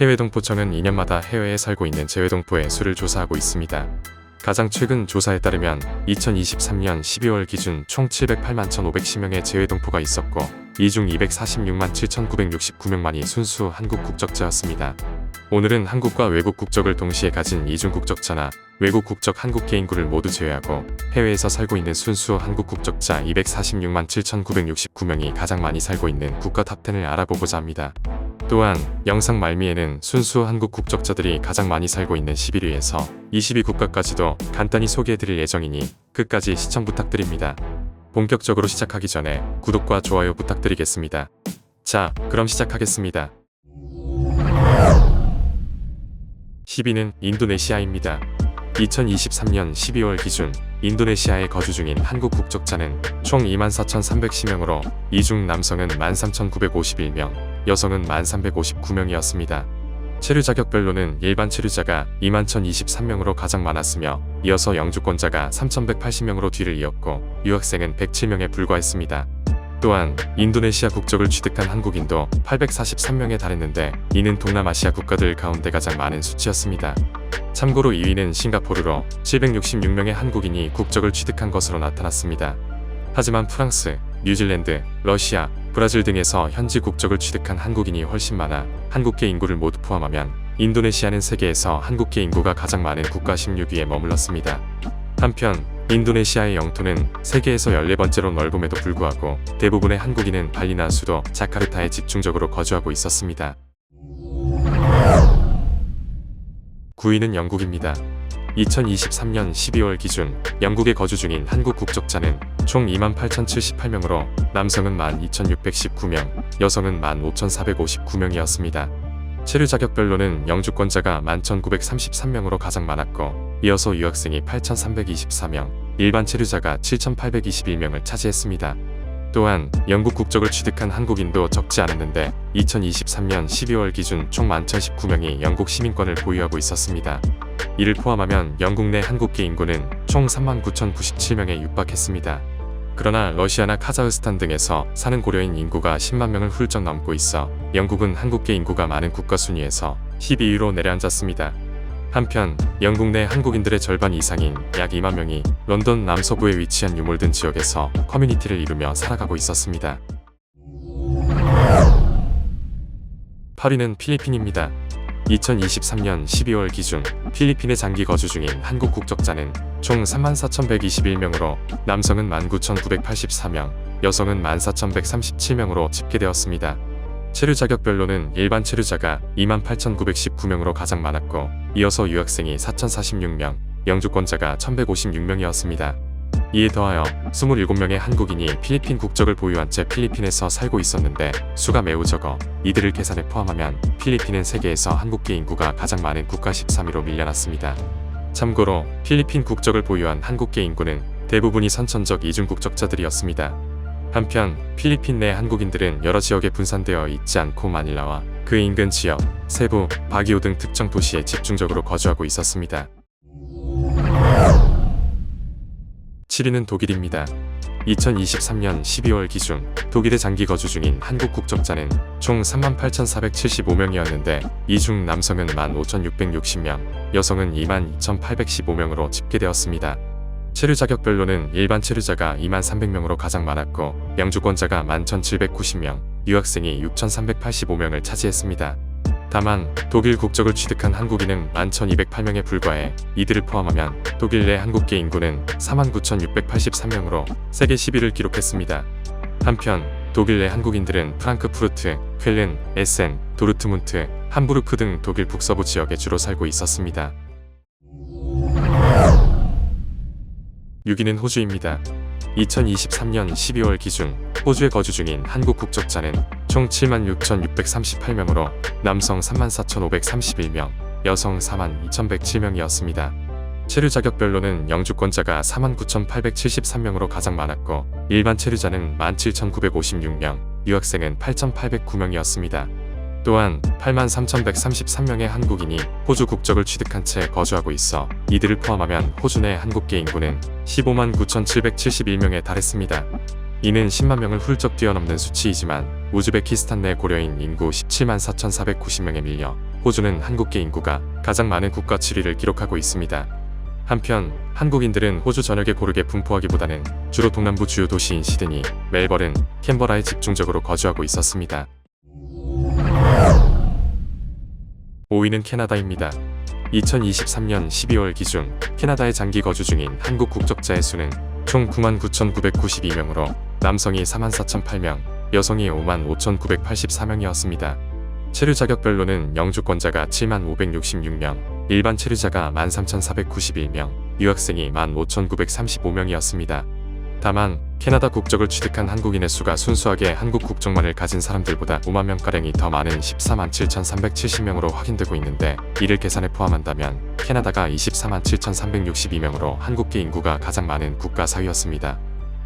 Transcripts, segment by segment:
해외동포청은 2년마다 해외에 살고 있는 재외동포의 수를 조사하고 있습니다. 가장 최근 조사에 따르면 2023년 12월 기준 총 708만 1,510명의 재외동포가 있었고 이 중 246만 7,969명만이 순수 한국 국적자였습니다. 오늘은 한국과 외국 국적을 동시에 가진 이중 국적자나 외국 국적 한국계 인구를 모두 제외하고 해외에서 살고 있는 순수 한국 국적자 246만 7,969명이 가장 많이 살고 있는 국가 탑10을 알아보고자 합니다. 또한 영상 말미에는 순수 한국 국적자들이 가장 많이 살고 있는 11위에서 20위 국가까지도 간단히 소개해드릴 예정이니 끝까지 시청 부탁드립니다. 본격적으로 시작하기 전에 구독과 좋아요 부탁드리겠습니다. 자, 그럼 시작하겠습니다. 10위는 인도네시아입니다. 2023년 12월 기준 인도네시아에 거주 중인 한국 국적자는 총 24,310명으로 이중 남성은 13,951명, 여성은 1359명이었습니다. 체류 자격별로는 일반 체류자가 21,023명으로 가장 많았으며 이어서 영주권자가 3,180명으로 뒤를 이었고 유학생은 107명에 불과했습니다. 또한 인도네시아 국적을 취득한 한국인도 843명에 달했는데 이는 동남아시아 국가들 가운데 가장 많은 수치였습니다. 참고로 2위는 싱가포르로 766명의 한국인이 국적을 취득한 것으로 나타났습니다. 하지만 프랑스, 뉴질랜드, 러시아, 브라질 등에서 현지 국적을 취득한 한국인이 훨씬 많아 한국계 인구를 모두 포함하면 인도네시아는 세계에서 한국계 인구가 가장 많은 국가 16위에 머물렀습니다. 한편 인도네시아의 영토는 세계에서 14번째로 넓음에도 불구하고 대부분의 한국인은 발리나 수도 자카르타에 집중적으로 거주하고 있었습니다. 9위는 영국입니다. 2023년 12월 기준 영국에 거주 중인 한국 국적자는 총 28,078명으로 남성은 12,619명, 여성은 15,459명이었습니다. 체류 자격별로는 영주권자가 11,933명으로 가장 많았고 이어서 유학생이 8,324명, 일반 체류자가 7,821명을 차지했습니다. 또한 영국 국적을 취득한 한국인도 적지 않았는데 2023년 12월 기준 총 11,019명이 영국 시민권을 보유하고 있었습니다. 이를 포함하면 영국 내 한국계 인구는 총 39,097명에 육박했습니다. 그러나 러시아나 카자흐스탄 등에서 사는 고려인 인구가 10만 명을 훌쩍 넘고 있어 영국은 한국계 인구가 많은 국가 순위에서 12위로 내려앉았습니다. 한편 영국 내 한국인들의 절반 이상인 약 2만 명이 런던 남서부에 위치한 유몰든 지역에서 커뮤니티를 이루며 살아가고 있었습니다. 8위는 필리핀입니다. 2023년 12월 기준 필리핀에 장기 거주 중인 한국 국적자는 총 34,121명으로 남성은 19,984명, 여성은 14,137명으로 집계되었습니다. 체류 자격별로는 일반 체류자가 28,919명으로 가장 많았고 이어서 유학생이 4,046명, 영주권자가 1,156명이었습니다. 이에 더하여 27명의 한국인이 필리핀 국적을 보유한 채 필리핀에서 살고 있었는데 수가 매우 적어 이들을 계산에 포함하면 필리핀은 세계에서 한국계 인구가 가장 많은 국가 13위로 밀려났습니다. 참고로 필리핀 국적을 보유한 한국계 인구는 대부분이 선천적 이중 국적자들이었습니다. 한편 필리핀 내 한국인들은 여러 지역에 분산되어 있지 않고 마닐라와 그 인근 지역, 세부, 바기오 등 특정 도시에 집중적으로 거주하고 있었습니다. 7위는 독일입니다. 2023년 12월 기준 독일에 장기 거주 중인 한국 국적자는 총 38,475명이었는데 이 중 남성은 15,660명, 여성은 22,815명으로 집계되었습니다. 체류 자격별로는 일반 체류자가 2만 300명으로 가장 많았고 영주권자가 11,790명, 유학생이 6,385명을 차지했습니다. 다만 독일 국적을 취득한 한국인은 11,208명에 불과해 이들을 포함하면 독일 내 한국계 인구는 49,683명으로 세계 10위를 기록했습니다. 한편 독일 내 한국인들은 프랑크푸르트, 쾰른, 에센, 도르트문트, 함부르크 등 독일 북서부 지역에 주로 살고 있었습니다. 6위는 호주입니다. 2023년 12월 기준 호주에 거주 중인 한국 국적자는 총 76,638명으로 남성 34,531명, 여성 42,107명이었습니다. 체류 자격별로는 영주권자가 49,873명으로 가장 많았고 일반 체류자는 17,956명, 유학생은 8,809명이었습니다. 또한 83,133명의 한국인이 호주 국적을 취득한 채 거주하고 있어 이들을 포함하면 호주 내 한국계 인구는 15만 9,771명에 달했습니다. 이는 10만 명을 훌쩍 뛰어넘는 수치이지만 우즈베키스탄 내 고려인 인구 17만 4,490명에 밀려 호주는 한국계 인구가 가장 많은 국가 7위를 기록하고 있습니다. 한편 한국인들은 호주 전역에 고르게 분포하기보다는 주로 동남부 주요 도시인 시드니, 멜버른, 캔버라에 집중적으로 거주하고 있었습니다. 5위는 캐나다입니다. 2023년 12월 기준 캐나다에 장기 거주 중인 한국 국적자의 수는 총 99,992명으로 남성이 44,008명, 여성이 55,984명이었습니다. 체류 자격별로는 영주권자가 7566명, 일반 체류자가 13,491명, 유학생이 15,935명이었습니다. 다만 캐나다 국적을 취득한 한국인의 수가 순수하게 한국 국적만을 가진 사람들보다 5만 명가량이 더 많은 14만 7,370명으로 확인되고 있는데 이를 계산에 포함한다면 캐나다가 24만 7,362명으로 한국계 인구가 가장 많은 국가 사위였습니다.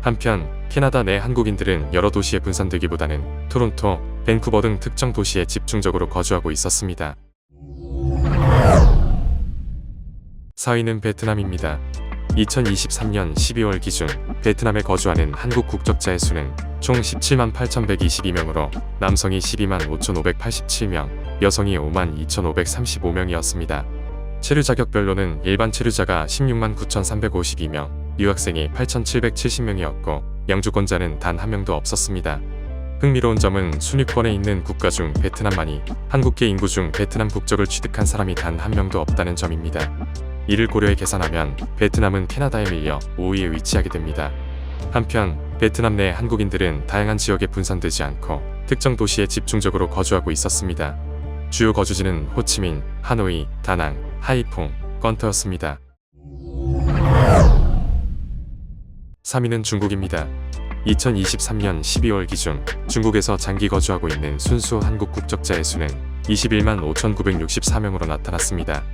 한편 캐나다 내 한국인들은 여러 도시에 분산되기보다는 토론토, 밴쿠버 등 특정 도시에 집중적으로 거주하고 있었습니다. 4위는 베트남입니다. 2023년 12월 기준 베트남에 거주하는 한국 국적자의 수는 총 17만 8,122명으로 남성이 12만 5,587명, 여성이 5만 2,535명이었습니다. 체류 자격별로는 일반 체류자가 16만 9,352명, 유학생이 8,770명이었고 영주권자는 단 한 명도 없었습니다. 흥미로운 점은 순위권에 있는 국가 중 베트남만이 한국계 인구 중 베트남 국적을 취득한 사람이 단 한 명도 없다는 점입니다. 이를 고려해 계산하면 베트남은 캐나다에 밀려 5위에 위치하게 됩니다. 한편 베트남 내 한국인들은 다양한 지역에 분산되지 않고 특정 도시에 집중적으로 거주하고 있었습니다. 주요 거주지는 호치민, 하노이, 다낭, 하이퐁, 건터였습니다. 3위는 중국입니다. 2023년 12월 기준 중국에서 장기 거주하고 있는 순수 한국 국적자의 수는 21만 5,964명으로 나타났습니다.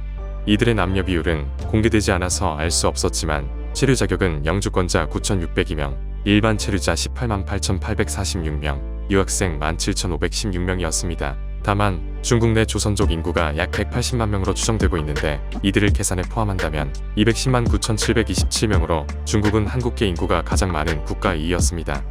이들의 남녀 비율은 공개되지 않아서 알 수 없었지만 체류 자격은 영주권자 9,602명, 일반 체류자 18만 8,846명, 유학생 17,516명이었습니다. 다만 중국 내 조선족 인구가 약 180만 명으로 추정되고 있는데 이들을 계산에 포함한다면 210만 9,727명으로 중국은 한국계 인구가 가장 많은 국가 2위였습니다.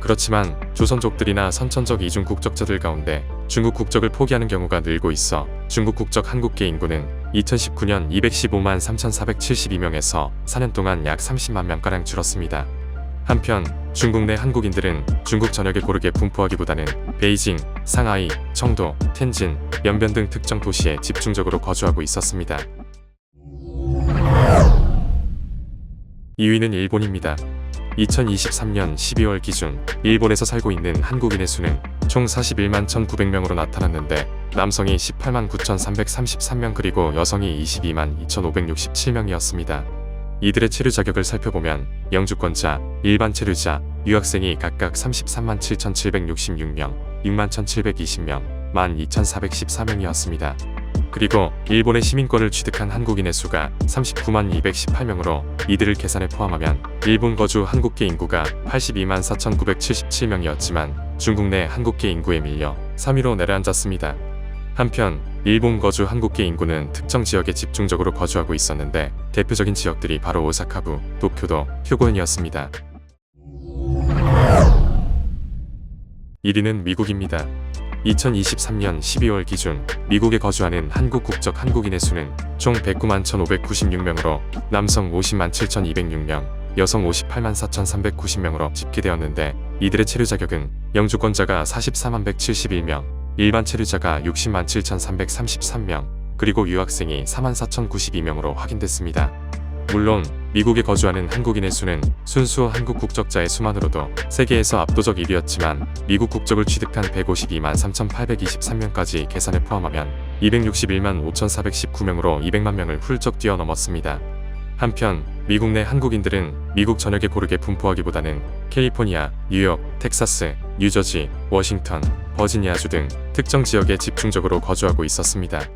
그렇지만 조선족들이나 선천적 이중 국적자들 가운데 중국 국적을 포기하는 경우가 늘고 있어 중국 국적 한국계 인구는 2019년 215만 3,472명에서 4년 동안 약 30만 명가량 줄었습니다. 한편 중국 내 한국인들은 중국 전역에 고르게 분포하기보다는 베이징, 상하이, 청도, 텐진, 연변 등 특정 도시에 집중적으로 거주하고 있었습니다. 2위는 일본입니다. 2023년 12월 기준 일본에서 살고 있는 한국인의 수는 총 41만 1,900명으로 나타났는데 남성이 18만 9,333명 그리고 여성이 22만 2,567명이었습니다. 이들의 체류 자격을 살펴보면 영주권자, 일반 체류자, 유학생이 각각 33만 7,766명, 6만 1,720명, 1만 2,414명이었습니다. 그리고 일본의 시민권을 취득한 한국인의 수가 39만 218명으로 이들을 계산에 포함하면 일본 거주 한국계 인구가 82만 4,977명이었지만 중국 내 한국계 인구에 밀려 3위로 내려앉았습니다. 한편 일본 거주 한국계 인구는 특정 지역에 집중적으로 거주하고 있었는데 대표적인 지역들이 바로 오사카부, 도쿄도, 휴고현이었습니다. 1위는 미국입니다. 2023년 12월 기준 미국에 거주하는 한국 국적 한국인의 수는 총 109만 1,596명으로 남성 50만 7,206명, 여성 58만 4,390명으로 집계되었는데 이들의 체류 자격은 영주권자가 44만 171명, 일반 체류자가 60만 7,333명, 그리고 유학생이 4만 4,092명으로 확인됐습니다. 물론 미국에 거주하는 한국인의 수는 순수 한국 국적자의 수만으로도 세계에서 압도적 1위였지만 미국 국적을 취득한 152만 3,823명까지 계산에 포함하면 261만 5,419명으로 200만 명을 훌쩍 뛰어넘었습니다. 한편 미국 내 한국인들은 미국 전역에 고르게 분포하기보다는 캘리포니아, 뉴욕, 텍사스, 뉴저지, 워싱턴, 버지니아주 등 특정 지역에 집중적으로 거주하고 있었습니다.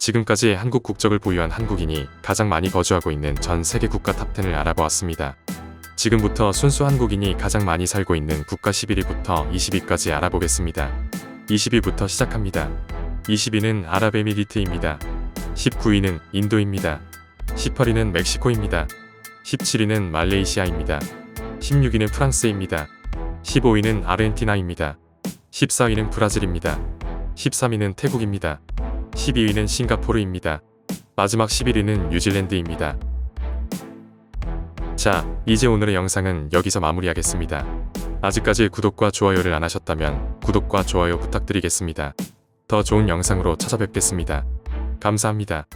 지금까지 한국 국적을 보유한 한국인이 가장 많이 거주하고 있는 전 세계 국가 탑10을 알아보았습니다. 지금부터 순수 한국인이 가장 많이 살고 있는 국가 11위부터 20위까지 알아보겠습니다. 20위부터 시작합니다. 20위는 아랍에미리트입니다. 19위는 인도입니다. 18위는 멕시코입니다. 17위는 말레이시아입니다. 16위는 프랑스입니다. 15위는 아르헨티나입니다. 14위는 브라질입니다. 13위는 태국입니다. 12위는 싱가포르입니다. 마지막 11위는 뉴질랜드입니다. 자, 이제 오늘의 영상은 여기서 마무리하겠습니다. 아직까지 구독과 좋아요를 안 하셨다면 구독과 좋아요 부탁드리겠습니다. 더 좋은 영상으로 찾아뵙겠습니다. 감사합니다.